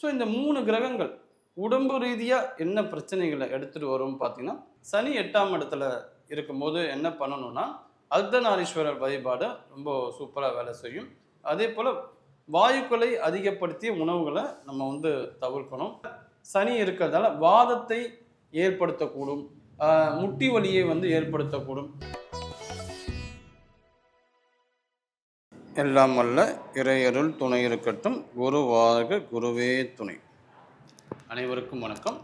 So இந்த மூணு கிரகங்கள் உடம்பு ரீதியாக என்ன பிரச்சனைகளை எடுத்துகிட்டு வரும் பார்த்தீங்கன்னா சனி எட்டாம் இடத்துல இருக்கும்போது என்ன பண்ணணும்னா அர்த்தநாரீஸ்வரர் வழிபாடு ரொம்ப சூப்பராக வேலை செய்யும். அதே போல் வாயுக்களை அதிகப்படுத்திய உணவுகளை நம்ம வந்து தவிர்க்கணும். சனி இருக்கிறதால வாதத்தை ஏற்படுத்தக்கூடும். முட்டி வலியை வந்து ஏற்படுத்தக்கூடும். எல்லாம் அல்ல இறையருள் துணை இருக்கட்டும் குருவாக குருவே துணை. அனைவருக்கும் வணக்கம்.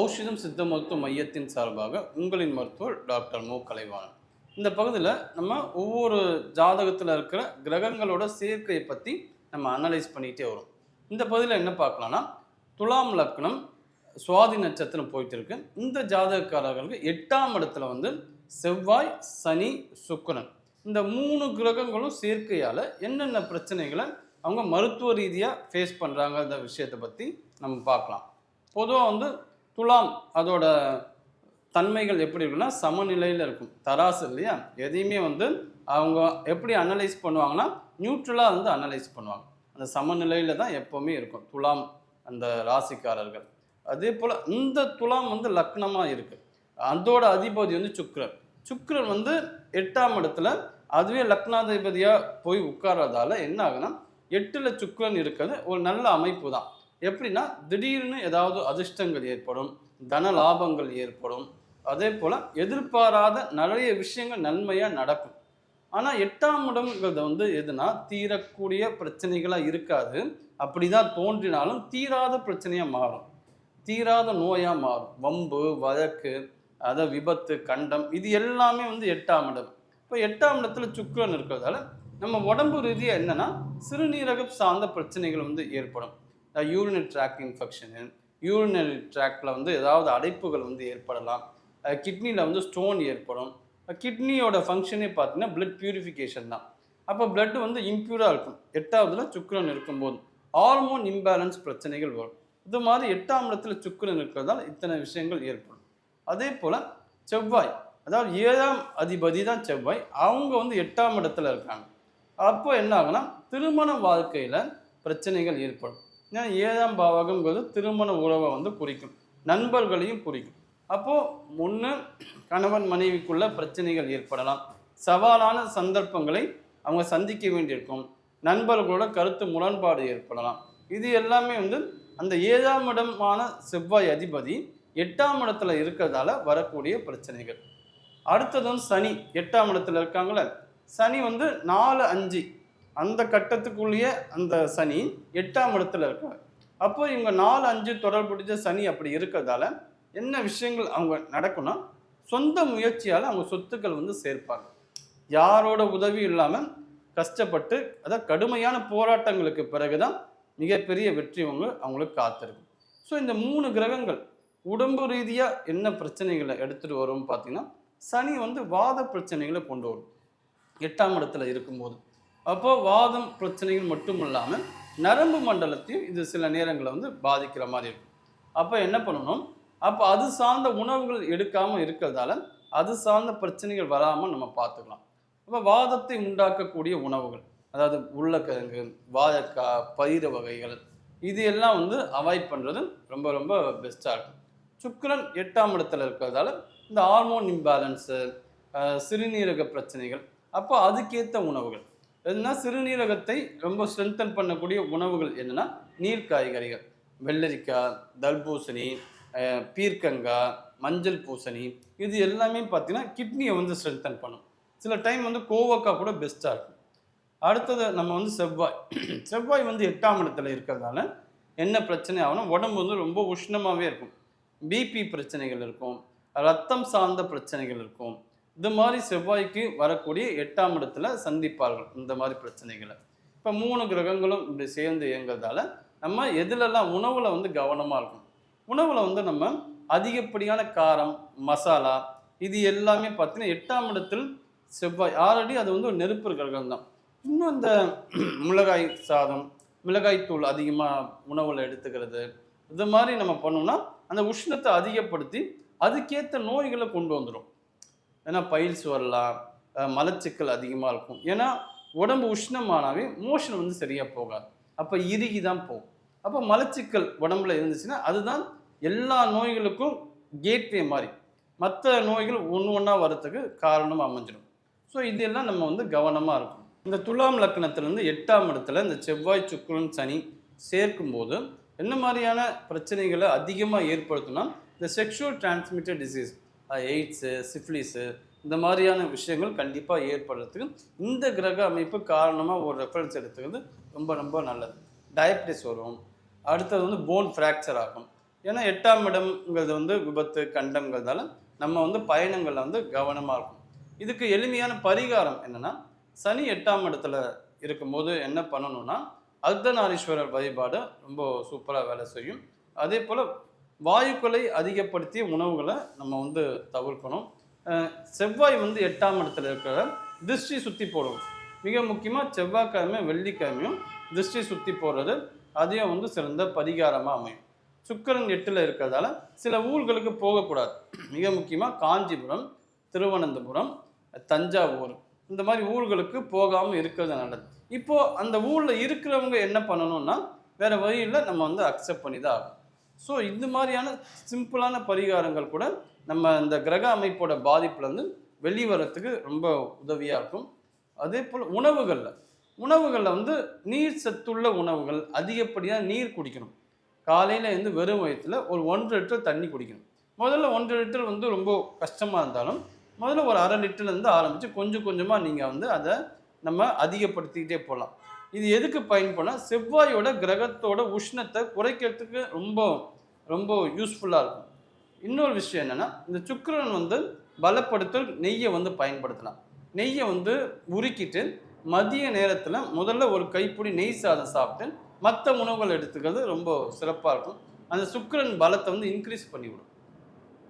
ஔஷதம் சித்த மருத்துவ மையத்தின் சார்பாக உங்களின் மருத்துவர் டாக்டர் மு. கலைவாணன். இந்த பகுதியில் நம்ம ஒவ்வொரு ஜாதகத்தில் இருக்கிற கிரகங்களோட சேர்க்கையை பற்றி நம்ம அனலைஸ் பண்ணிகிட்டே வரும். இந்த பகுதியில் என்ன பார்க்கலாம்னா துலாம் லக்னம் சுவாதி நட்சத்திரம் போயிட்டு இருக்கு இந்த ஜாதகக்காரர்களுக்கு எட்டாம் இடத்துல வந்து செவ்வாய் சனி சுக்கரன். இந்த மூணு கிரகங்களும் சேர்க்கையால் என்னென்ன பிரச்சனைகளை அவங்க மருத்துவ ரீதியாக ஃபேஸ் பண்ணுறாங்கன்ற விஷயத்தை பற்றி நம்ம பார்க்கலாம். பொதுவாக வந்து துலாம் அதோட தன்மைகள் எப்படி இருக்குன்னா சமநிலையில் இருக்கும். தராசு இல்லையா? எதையுமே வந்து அவங்க எப்படி அனலைஸ் பண்ணுவாங்கன்னா நியூட்ரலாக வந்து அனலைஸ் பண்ணுவாங்க. அந்த சமநிலையில் தான் எப்போவுமே இருக்கும். துலாம் அந்த ராசிக்காரர்கள். அதே போல் இந்த துலாம் வந்து லக்னமாக இருக்குது அதோட அதிபதி வந்து சுக்கிரன். சுக்கரன் வந்து எட்டாம் இடத்துல அதுவே லக்னாதிபதியாக போய் உட்கார்றதால என்ன ஆகுனா எட்டில் சுக்கரன் இருக்கிறது ஒரு நல்ல அமைப்பு தான் எப்படின்னா திடீர்னு ஏதாவது அதிர்ஷ்டங்கள் ஏற்படும் தன லாபங்கள் ஏற்படும். அதே போல் எதிர்பாராத நிறைய விஷயங்கள் நன்மையாக நடக்கும். ஆனால் எட்டாம் இடம்ங்கிறது வந்து எதுனா தீரக்கூடிய பிரச்சனைகளாக இருக்காது. அப்படி தான் தோன்றினாலும் தீராத பிரச்சனையாக மாறும். தீராத நோயாக மாறும். வம்பு வழக்கு அதை விபத்து கண்டம் இது எல்லாமே வந்து எட்டாம் இடம். இப்போ எட்டாம் இடத்துல சுக்கிரன் இருக்கிறதால நம்ம உடம்பு ரீதியாக என்னன்னா சிறுநீரகம் சார்ந்த பிரச்சனைகள் வந்து ஏற்படும். யூரினரி ட்ராக் இன்ஃபெக்ஷனு யூரினரி ட்ராக்டில் வந்து ஏதாவது அடைப்புகள் வந்து ஏற்படலாம். கிட்னியில் வந்து ஸ்டோன் ஏற்படும். கிட்னியோட ஃபங்க்ஷனே பார்த்தீங்கன்னா பிளட் பியூரிஃபிகேஷன் தான். அப்போ blood வந்து இம்ப்யூராக இருக்கும். எட்டாவதுல சுக்கரன் இருக்கும்போது ஹார்மோன் இம்பேலன்ஸ் பிரச்சனைகள் வரும். இது மாதிரி எட்டாம் இடத்துல சுக்கரன் இருக்கிறதால இத்தனை விஷயங்கள் ஏற்படும். அதே போல் செவ்வாய் அதாவது ஏழாம் அதிபதி தான் செவ்வாய். அவங்க வந்து எட்டாம் இடத்துல இருக்காங்க. அப்போ என்ன ஆகுனா திருமண வாழ்க்கையில் பிரச்சனைகள் ஏற்படும். ஏன்னா ஏழாம் பாவகங்கிறது திருமண உறவை வந்து குறிக்கும். நண்பர்களையும் குறிக்கும். அப்போது ஒன்று கணவன் மனைவிக்குள்ள பிரச்சனைகள் ஏற்படலாம். சவாலான சந்தர்ப்பங்களை அவங்க சந்திக்க வேண்டியிருக்கும். நண்பர்களோட கருத்து முரண்பாடு ஏற்படலாம். இது எல்லாமே வந்து அந்த ஏழாம் இடமான செவ்வாய் அதிபதி எட்டாம் இடத்துல இருக்கிறதால வரக்கூடிய பிரச்சனைகள். அடுத்ததும் சனி எட்டாம் இடத்துல இருக்காங்களே சனி வந்து நாலு அஞ்சு. அந்த கட்டத்துக்குள்ளேயே அந்த சனி எட்டாம் இடத்துல இருக்காங்க. அப்போ இவங்க நாலு அஞ்சு தொடர்புடைய சனி அப்படி இருக்கிறதால என்ன விஷயங்கள் அவங்க நடக்கும்னா சொந்த முயற்சியால் அவங்க சொத்துக்கள் வந்து சேர்ப்பாங்க. யாரோட உதவி இல்லாமல் கஷ்டப்பட்டு அதாவது கடுமையான போராட்டங்களுக்கு பிறகுதான் மிகப்பெரிய வெற்றி அவங்க அவங்களுக்கு காத்திருக்கும். ஸோ இந்த மூணு கிரகங்கள் உடம்பு ரீதியாக என்ன பிரச்சனைகளை எடுத்துகிட்டு வரும்னு பார்த்தீங்கன்னா சனி வந்து வாத பிரச்சனைகளை கொண்டு வரும். எட்டாம் இடத்துல இருக்கும்போது. அப்போது வாதம் பிரச்சனைகள் மட்டும் இல்லாமல் நரம்பு மண்டலத்தையும் இது சில நேரங்களில் வந்து பாதிக்கிற மாதிரி இருக்கும். அப்போ என்ன பண்ணணும்? அப்போ அது சார்ந்த உணவுகள் எடுக்காமல் இருக்கிறதால அது சார்ந்த பிரச்சனைகள் வராமல் நம்ம பார்த்துக்கலாம். அப்போ வாதத்தை உண்டாக்கக்கூடிய உணவுகள் அதாவது உருளைக்கிழங்கு வாழைக்காய் பயிறு வகைகள் இது எல்லாம் வந்து அவாய்ட் பண்ணுறது ரொம்ப ரொம்ப பெஸ்ட்டாக இருக்கும். சுக்கரன் எட்டாம் இடத்துல இருக்கிறதால இந்த ஹார்மோன் இம்பேலன்ஸு சிறுநீரக பிரச்சனைகள் அப்போ அதுக்கேற்ற உணவுகள். எதுனா சிறுநீரகத்தை ரொம்ப ஸ்ட்ரென்தன் பண்ணக்கூடிய உணவுகள் என்னென்னா நீர் காய்கறிகள். வெள்ளரிக்காய் தர்பூசணி பீர்க்கங்காய் மஞ்சள் பூசணி இது எல்லாமே பார்த்திங்கன்னா கிட்னியை வந்து ஸ்ட்ரென்தன் பண்ணும். சில டைம் வந்து கோவக்காய் கூட பெஸ்ட்டாக இருக்கும். அடுத்தது நம்ம வந்து செவ்வாய். செவ்வாய் வந்து எட்டாம் இடத்துல இருக்கிறதால என்ன பிரச்சனை ஆகும்னா உடம்பு வந்து ரொம்ப உஷ்ணமாகவே இருக்கும். பிபி பிரச்சனைகள் இருக்கும் ரத்தம் சார்ந்த பிரச்சனைகள் இருக்கும். இது மாதிரி செவ்வாய்க்கு வரக்கூடிய எட்டாம் இடத்துல சந்திப்பார்கள் இந்த மாதிரி பிரச்சனைகளை. இப்போ மூணு கிரகங்களும் இப்படி சேர்ந்து இயங்குறதால நம்ம எதுலெல்லாம் உணவில் வந்து கவனமாக இருக்கும் உணவில் வந்து நம்ம அதிகப்படியான காரம் மசாலா இது எல்லாமே பார்த்தீங்கன்னா எட்டாம் இடத்தில் செவ்வாய் ஆல்ரெடி அது வந்து ஒரு நெருப்பு கிரகம் தான் இன்னும் இந்த மிளகாய் சாதம் மிளகாய் தூள் அதிகமாக உணவில் எடுத்துக்கிறது இது மாதிரி நம்ம பண்ணோம்னா அந்த உஷ்ணத்தை அதிகப்படுத்தி அதுக்கேற்ற நோய்களை கொண்டு வந்துடும் ஏன்னா பயில்ஸ் வரலாம் மலச்சிக்கல் அதிகமாக இருக்கும். ஏன்னா உடம்பு உஷ்ணமானாவே மோஷன் வந்து சரியாக போகாது. அப்போ இறுகி தான் போகும். அப்போ மலச்சிக்கல் உடம்புல இருந்துச்சுன்னா அதுதான் எல்லா நோய்களுக்கும் கேட்வே மாதிரி. மற்ற நோய்கள் ஒன்று ஒன்றா வரத்துக்கு காரணம் அமைஞ்சிடும் ஸோ இதெல்லாம் நம்ம வந்து கவனமாக இருக்கும் இந்த துலாம் லக்னத்திலேருந்து எட்டாம் இடத்துல இந்த செவ்வாய் சுக்குரன் சனி சேர்க்கும்போது என்ன மாதிரியான பிரச்சனைகளை அதிகமாக ஏற்படுத்தும்னா இந்த sexual transmitted disease AIDS syphilis இந்த மாதிரியான விஷயங்கள் கண்டிப்பாக ஏற்படுறதுக்கு இந்த கிரக அமைப்பு காரணமாக ஒரு ரெஃபரன்ஸ் எடுத்துக்கிறது ரொம்ப ரொம்ப நல்லது. டயபிட்டிஸ் வரும். அடுத்தது வந்து போன் ஃப்ராக்சர் ஆகும். ஏன்னா எட்டாம் இடம்ங்கிறது வந்து விபத்து கண்டம்ங்கிறதால நம்ம வந்து பயணங்களில் வந்து கவனமாக இருக்கும் இதுக்கு எளிமையான பரிகாரம் என்னென்னா சனி எட்டாம் இடத்துல இருக்கும்போது என்ன பண்ணணும்னா அர்த்தநாரீஸ்வரர் வழிபாடு ரொம்ப சூப்பராக வேலை செய்யும். அதே போல் வாயுக்களை அதிகப்படுத்திய உணவுகளை நம்ம வந்து தவிர்க்கணும். செவ்வாய் வந்து எட்டாம் இடத்துல இருக்கிற திருஷ்டி சுற்றி போடுவோம். மிக முக்கியமாக செவ்வாய்க்கிழமை வெள்ளிக்கிழமையும் திருஷ்டி சுற்றி போடுறது அதையும் வந்து சிறந்த பரிகாரமாக அமையும். சுக்கிரன் எட்டில் இருக்கிறதால சில ஊர்களுக்கு போகக்கூடாது. மிக முக்கியமாக காஞ்சிபுரம் திருவனந்தபுரம் தஞ்சாவூர் இந்த மாதிரி ஊர்களுக்கு போகாமல் இருக்கிறது நல்லது. இப்போ அந்த ஊரில் இருக்கிறவங்க என்ன பண்ணணும்னா வேற வழியில் நம்ம வந்து அக்செப்ட் பண்ணி தான் ஆகும் ஸோ இந்த மாதிரியான சிம்பிளான பரிகாரங்கள் கூட நம்ம இந்த கிரக அமைப்போட பாதிப்புலேருந்து வெளிவரத்துக்கு ரொம்ப உதவியாக இருக்கும். அதே போல் உணவுகளில். உணவுகளில் வந்து நீர் சத்துள்ள உணவுகள் அதிகப்படியாக நீர் குடிக்கணும். காலையில் வந்து வெறும் வயிற்றுல ஒரு ஒன்றரை லிட்டர் தண்ணி குடிக்கணும். முதல்ல ஒன்றரை லிட்டர் வந்து ரொம்ப கஷ்டமாக இருந்தாலும் முதல்ல ஒரு அரை லிட்டர்லேருந்து ஆரம்பித்து கொஞ்சம் கொஞ்சமாக நீங்கள் வந்து அதை நம்ம அதிகப்படுத்திக்கிட்டே போகலாம். இது எதுக்கு பயன்படும் செவ்வாயோட கிரகத்தோட உஷ்ணத்தை குறைக்கிறதுக்கு ரொம்ப ரொம்ப யூஸ்ஃபுல்லாக இருக்கும். இன்னொரு விஷயம் என்னென்னா இந்த சுக்கிரன் வந்து பலப்படுத்தல் நெய்யை வந்து பயன்படுத்தலாம். நெய்யை வந்து உருக்கிட்டு மதிய நேரத்தில் முதல்ல ஒரு கைப்பிடி நெய் சாதம் சாப்பிட்டு மற்ற உணவுகள் எடுத்துக்கிறது ரொம்ப சிறப்பாக இருக்கும். அந்த சுக்கிரன் பலத்தை வந்து இன்க்ரீஸ் பண்ணிவிடும்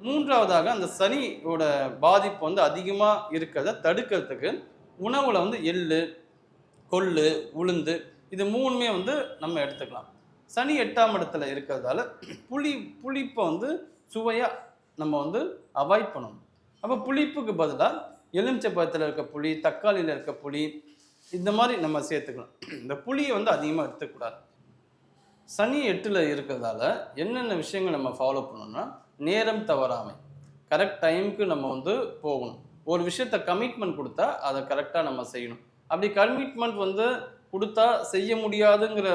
மூன்றாவதாக அந்த சனியோட பாதிப்பு வந்து அதிகமாக இருக்கிறத தடுக்கிறதுக்கு உணவில் வந்து எள்ளு கொள்ளு உளுந்து இது மூணுமே வந்து நம்ம எடுத்துக்கலாம். சனி எட்டாம் இடத்துல இருக்கிறதால புளி புளிப்பை வந்து சுவையாக நம்ம வந்து அவாய்ட் பண்ணணும். அப்போ புளிப்புக்கு பதிலாக எலுமிச்சை பழத்தில் இருக்க புளி தக்காளியில் இருக்க புளி இந்த மாதிரி நம்ம சேர்த்துக்கலாம். இந்த புளியை வந்து அதிகமாக எடுத்துக்கூடாது. சனி எட்டில் இருக்கிறதால என்னென்ன விஷயங்கள் நம்ம ஃபாலோ பண்ணணும்னா நேரம் தவறாமை. கரெக்ட் டைமுக்கு நம்ம வந்து போகணும். ஒரு விஷயத்த கமிட்மெண்ட் கொடுத்தா அதை கரெக்டாக நம்ம செய்யணும். அப்படி கமிட்மெண்ட் வந்து கொடுத்தா செய்ய முடியாதுங்கிற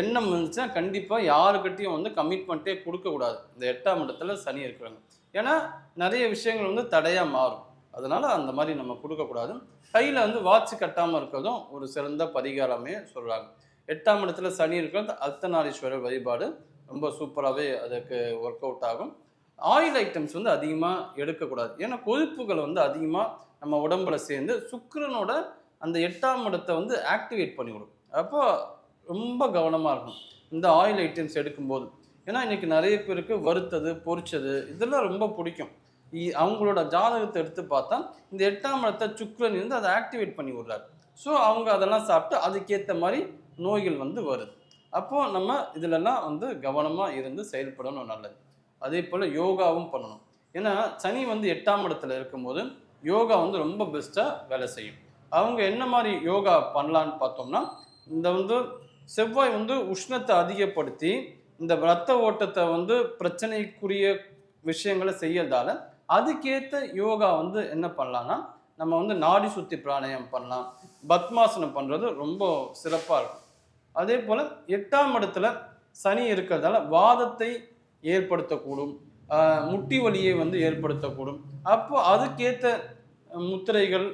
எண்ணம் இருந்துச்சுன்னா கண்டிப்பாக யாருக்கிட்டையும் வந்து கமிட்மெண்ட்டே கொடுக்கக்கூடாது இந்த எட்டாம் இடத்துல சனி இருக்கிறாங்க. ஏன்னா நிறைய விஷயங்கள் வந்து தடையாக மாறும். அதனால் அந்த மாதிரி நம்ம கொடுக்கக்கூடாது கையில் வந்து வாட்ச் கட்டாமல் இருக்கிறதும் ஒரு சிறந்த பரிகாரமே சொல்கிறாங்க எட்டாம் இடத்துல சனி இருக்கிறது அர்த்தநாரீஸ்வரர் வழிபாடு. ரொம்ப சூப்பராகவே அதுக்கு ஒர்க் அவுட் ஆகும். ஆயில் ஐட்டம்ஸ் வந்து அதிகமாக எடுக்கக்கூடாது. ஏன்னா கொழுப்புகள் வந்து அதிகமாக நம்ம உடம்புல சேர்ந்து சுக்கரனோட அந்த எட்டாம் இடத்தை வந்து ஆக்டிவேட் பண்ணிவிடும் அப்போ ரொம்ப கவனமாக இருக்கும் இந்த ஆயில் ஐட்டம்ஸ் எடுக்கும்போது. ஏன்னா இன்றைக்கி நிறைய பேருக்கு வறுத்தது பொரிச்சது இதெல்லாம் ரொம்ப பிடிக்கும். இ- அவங்களோட ஜாதகத்தை எடுத்து பார்த்தா இந்த எட்டாம் இடத்தை சுக்கரன் இருந்து அதை ஆக்டிவேட் பண்ணி விடுறாரு. ஸோ அவங்க அதெல்லாம் சாப்பிட்டு அதுக்கேற்ற மாதிரி நோய்கள் வந்து வருது. அப்போது நம்ம இதிலெல்லாம் வந்து கவனமாக இருந்து செயல்படணும் நல்லது. அதே போல் யோகாவும் பண்ணணும். ஏன்னா சனி வந்து எட்டாம் இடத்துல இருக்கும்போது யோகா வந்து ரொம்ப பெஸ்ட்டாக வேலை செய்யும். அவங்க என்ன மாதிரி யோகா பண்ணலான்னு பார்த்தோம்னா இந்த வந்து செவ்வாய் வந்து உஷ்ணத்தை அதிகப்படுத்தி இந்த ரத்த ஓட்டத்தை வந்து பிரச்சனைக்குரிய விஷயங்களை செய்யறதால அதுக்கேற்ற யோகா வந்து என்ன பண்ணலான்னா நம்ம வந்து நாடி சுத்தி பிராணாயம் பண்ணலாம். பத்மாசனம் பண்ணுறது ரொம்ப சிறப்பாக இருக்கும். அதே போல் எட்டாம் இடத்துல சனி இருக்கிறதால வாதத்தை ஏற்படுத்தக்கூடும். முட்டி வலியை வந்து ஏற்படுத்தக்கூடும். அப்போ அதுக்கேற்ற முத்திரைகள்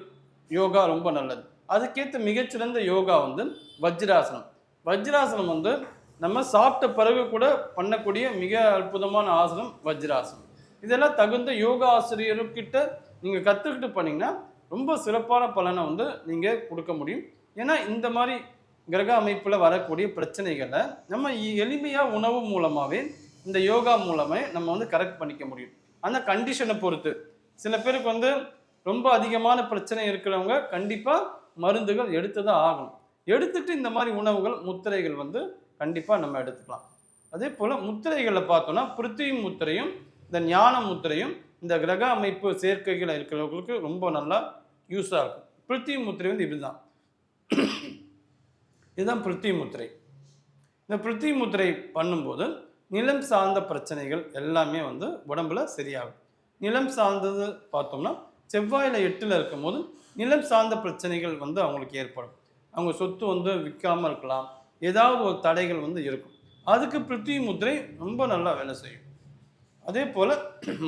யோகா ரொம்ப நல்லது. அதுக்கேற்ற மிகச்சிறந்த யோகா வந்து வஜ்ராசனம். வஜ்ராசனம் வந்து நம்ம சாப்பிட்ட பிறகு கூட பண்ணக்கூடிய மிக அற்புதமான ஆசனம் வஜ்ராசனம். இதெல்லாம் தகுந்த யோகா ஆசிரியர்கிட்ட நீங்கள் கற்றுக்கிட்டு பண்ணிங்கன்னா ரொம்ப சிறப்பான பலனை வந்து நீங்கள் கொடுக்க முடியும். ஏன்னா இந்த மாதிரி கிரக அமைப்பில் வரக்கூடிய பிரச்சனைகளை நம்ம எளிமையாக உணவு மூலமாகவே இந்த யோகா மூலமே நம்ம வந்து கரெக்ட் பண்ணிக்க முடியும். அந்த கண்டிஷனை பொறுத்து. சில பேருக்கு வந்து ரொம்ப அதிகமான பிரச்சனை இருக்கிறவங்க கண்டிப்பாக மருந்துகள் எடுத்து தான் ஆகணும். எடுத்துட்டு இந்த மாதிரி உணவுகள் முத்திரைகள் வந்து கண்டிப்பாக நம்ம எடுத்துக்கலாம். அதே போல் முத்திரைகளை பார்த்தோம்னா பிருத்திவி முத்திரையும் இந்த ஞான முத்திரையும் இந்த கிரக அமைப்பு சேர்க்கைகள் இருக்கிறவங்களுக்கு ரொம்ப நல்லா யூஸாக இருக்கும். பிருத்திவி முத்திரை வந்து இதுதான். இதுதான் பிருத்திவி முத்திரை. இந்த பிருத்தி முத்திரை பண்ணும்போது நிலம் சார்ந்த பிரச்சனைகள் எல்லாமே வந்து உடம்புல சரியாகும். நிலம் சார்ந்தது பார்த்தோம்னா செவ்வாயில் எட்டில் இருக்கும்போது நிலம் சார்ந்த பிரச்சனைகள் வந்து அவங்களுக்கு ஏற்படும். அவங்க சொத்து வந்து விற்காமல் இருக்கலாம். ஏதாவது ஒரு தடைகள் வந்து இருக்கும். அதுக்கு பிருத்திவி முத்திரை ரொம்ப நல்லா வேலை செய்யும். அதே போல்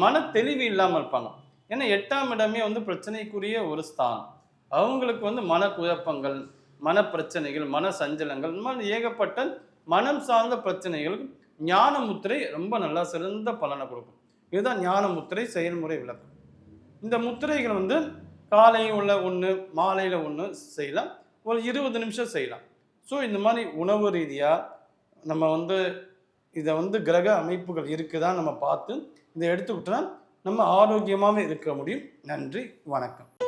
மன தெளிவு இல்லாமல் இருப்பாங்க. ஏன்னா எட்டாம் இடமே வந்து பிரச்சனைக்குரிய ஒரு ஸ்தானம். அவங்களுக்கு வந்து மன குழப்பங்கள் மன பிரச்சனைகள் மன சஞ்சலங்கள் இந்த மாதிரி ஏகப்பட்ட மனம் சார்ந்த பிரச்சனைகளுக்கு ஞான முத்திரை ரொம்ப நல்லா சிறந்த பலனை கொடுக்கும். இதுதான் ஞான முத்திரை செயல்முறை விளக்கம். இந்த முத்திரைகள் வந்து காலையில் உள்ள ஒன்று மாலையில் ஒன்று செய்யலாம். ஒரு இருபது நிமிஷம் செய்யலாம். ஸோ இந்த மாதிரி உணவு ரீதியாக நம்ம வந்து இதை வந்து கிரக அமைப்புகள் இருக்குதா நம்ம பார்த்து இதை எடுத்துக்கிட்டோன்னா நம்ம ஆரோக்கியமாகவே இருக்க முடியும். நன்றி வணக்கம்.